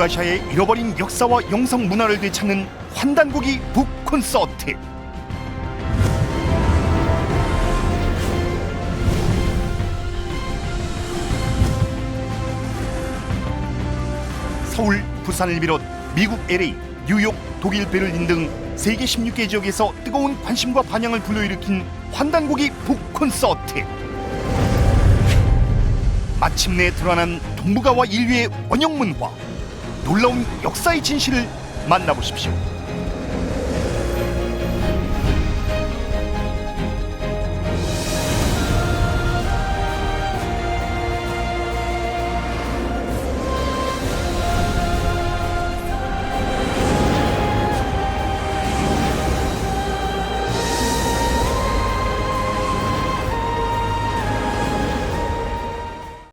북아시아의 잃어버린 역사와 영성 문화를 되찾는 환단고기 북 콘서트. 서울, 부산을 비롯 미국 LA, 뉴욕, 독일, 베를린 등 세계 16개 지역에서 뜨거운 관심과 반향을 불러일으킨 환단고기 북 콘서트. 마침내 드러난 동북아와 인류의 원형 문화, 놀라운 역사의 진실을 만나보십시오.